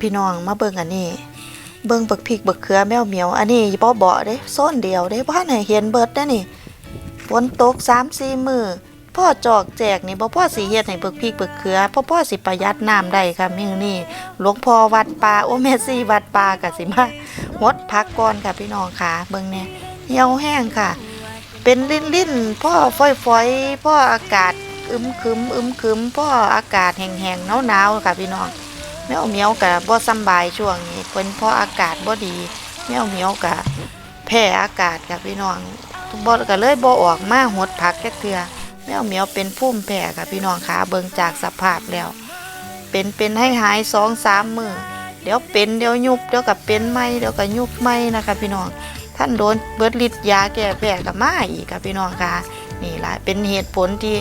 พี่น้องมาเบิ่งอันนี้ เบิ่งบักพริกบักเขือแมวเหมียว อันนี้บ่เบาะเด้ส้นเดียวเด้บ่ทันให้เห็นเบิดเด้นี่ฝนตก3-4มื้อพ่อจอกแจกนี่บ่พ่อสิเฮ็ดให้บักพริกบักเขือพ่อพ่อสิประหยัดน้ำได้ค่ะมื้อนี้หลวงพ่อวัดป่าโอแม่ซี่วัดป่าก็สิมาหดพักก่อนค่ะพี่น้องค่ะ เบิ่งแหน่เหี่ยวแห้งค่ะ เป็นลิ้นๆพ่อฝอยๆพ่ออากาศอึมครึมอึมครึมพ่ออากาศแห้งๆหนาวๆค่ะพี่น้อง แมวเหมียวกับบ่สำบายช่วงนี้เป็นเพราะอากาศบ่ดี แมวเหมียวกับแพ้อากาศกับพี่น้องบ่ก็เลยบ่ออกมาหดผักแค่เทือแมวเหมียวเป็นภูมิแพ้ค่ะพี่น้องขาเบิงจากสภาพแล้ว เป็นเป็นให้หายสองสามมือเดี๋ยวเป็นเดี๋ยวยุบเดี๋ยวกับเป็นไหมเดี๋ยวก็ยุบไหมนะคะพี่น้องท่านโดนเบิดฤทธิ์ยาแก้แพ้กับมาอีกค่ะพี่น้องค่ะนี่แหละเป็นเหตุผลที่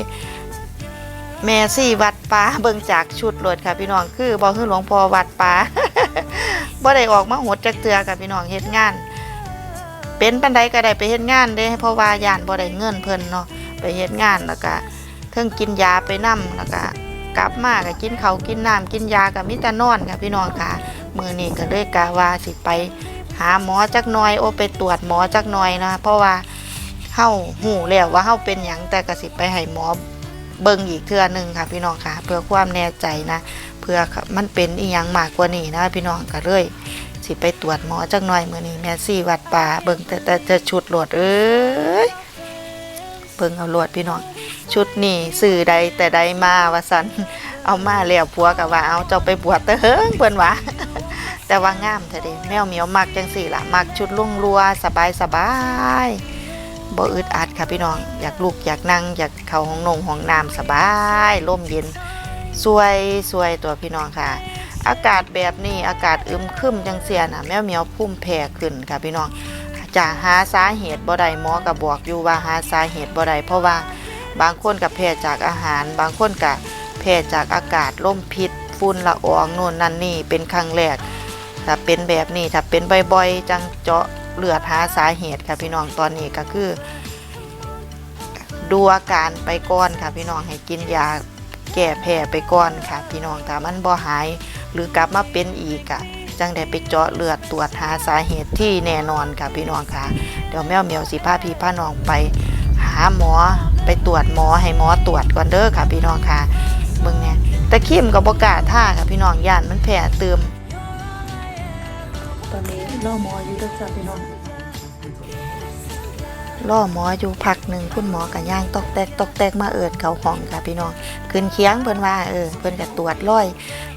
แม่ซี่วัดป่าเบิ่งจากชุดรถค่ะพี่น้องคือบ่คือหลวงพ่อวัดป่าบ่ได้ออกมาหดจักเทือค่ะพี่น้องเฮ็ดงาน เป็นปันใดก็ได้ไปเฮ็ดงานเด้เพราะว่าย่านบ่ได้เงินเพิ่นเนาะไปเฮ็ดงานแล้วก็เทิงกินยาไปนํแล้วก็กลับมาก็กินข้าวกินน้ำกินยาก็มีแต่นอนค่ะพี่น้องค่ะมื้อนี้ก็เลยกะว่าสิไป หาหมอจักหน่อยโอไปตรวจหมอจักหน่อยนะเพราะว่าเฮาหูแล้วว่าเฮาเป็นหยังแต่ก็สิไปให้หมอ เบิ่งอีกเทื่อหนึ่งค่ะพี่น้องค่ะ เพื่อความแน่ใจนะเพื่อมันเป็นอีหยังมากกว่านี้นะพี่น้องก็เลยสิไปตรวจหมอจักหน่อยมื้อนี้แม่ซี่วัดป่าเบิ่งแต่แต่ชุดโหลดเอ้ยเบิ่งเอาโหลดพี่น้องชุดนี้สื่อใดแต่ใดมาว่าสันเอามาแล้วผัวก็ว่าเอาเจ้าไปบวชเตอเฮิงเพิ่นว่าแต่ว่างามเถอะเด้แมวเหมียวมักจังสี่ล่ะมักชุดลุ่งรัวสบายสบายบ่อึดอัด ค่ะพี่น้องอยากลุกอยากนั่งอยากเข้าห้องนงห้องน้ำสบายร่มเย็นสวยสวยตัวพี่น้องค่ะ อากาศแบบนี้อากาศอึมครึมจังเสียน่ะแมวเมียวพุ่มแผ่ขึ้นค่ะพี่น้องจะหาสาเหตุบ่ได้หมอก็บอกอยู่ว่าหาสาเหตุบ่ได้เพราะว่าบางคนกับแพ้จากอาหาร บางคนกับแพ้จากอากาศลมพิษฝุ่นละอองโน่นนั่นนี่เป็นครั้งแรกถ้าเป็นแบบนี้ถ้าเป็นบ่อยๆ จังเจาะเลือดหาสาเหตุค่ะพี่น้องตอนนี้ก็คือ ดูอาการไปก่อนค่ะพี่น้องให้กินยาแก้แพ้ไปก่อนค่ะ พี่น้องถ้ามันบ่หาย หรือกลับมาเป็นอีกอะจังได้ไปเจาะเลือดตรวจหาสาเหตุที่แน่นอนค่ะพี่น้องค่ะ เดี๋ยวแมวเหมียวสิพาพี่พาน้องไป หาหมอไปตรวจหมอให้หมอตรวจก่อนเด้อค่ะ พี่น้องค่ะเบิ่งเนี่ยตะคิมกับบกล้าท่าค่ะพี่น้องย่านมันแพ้เติมตอนนี้รอหมออยู่ด้วยจ้ะพี่น้อง รอหมออยู่พักหนึ่งคุณหมอกับย่างตอกแตกตอกแตกมาเอิดเขาห้องค่ะพี่น้องขึ้นเคียงเพิ่นว่าเออเพิ่นก็ตรวจร้อย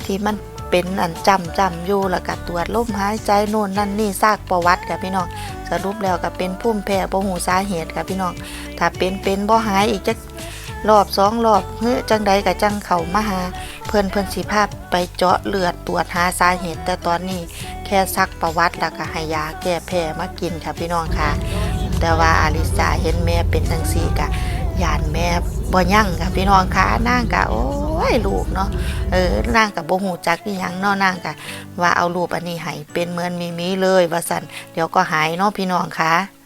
ที่มันเป็นอันจำจำอยู่แล้วก็ตรวจลมหายใจโน่นนั่นนี่ซากประวัติค่ะพี่น้องสรุปแล้วก็เป็นพุ่มแพ้บ่หูสาเหตุค่ะพี่น้องถ้าเป็นเป็นบ่หายอีกจักรอบสองรอบเฮ้จังใดก็จังเข้ามาหา เพิ่นเพิ่นสิพาพไปเจาะเลือดตรวจหาสาเหตุแต่ตอนนี้แค่ซักประวัติแล้วก็ให้ยาแก้แพ้มากินค่ะพี่น้องค่ะ แต่ว่าอลิสาเห็นแม่เป็นจังซี่กะยานแม่บ่ยั่งค่ะพี่น้องคะนางกะโอ้ยลูกเนาะเออนางกะบ่ฮู้จักอีหยังเนาะนางกะว่าเอารูปอันนี้ให้เป็นเหมือนมีมีเลยว่าซั่นเดี๋ยวก็หายเนาะพี่น้องค่ะ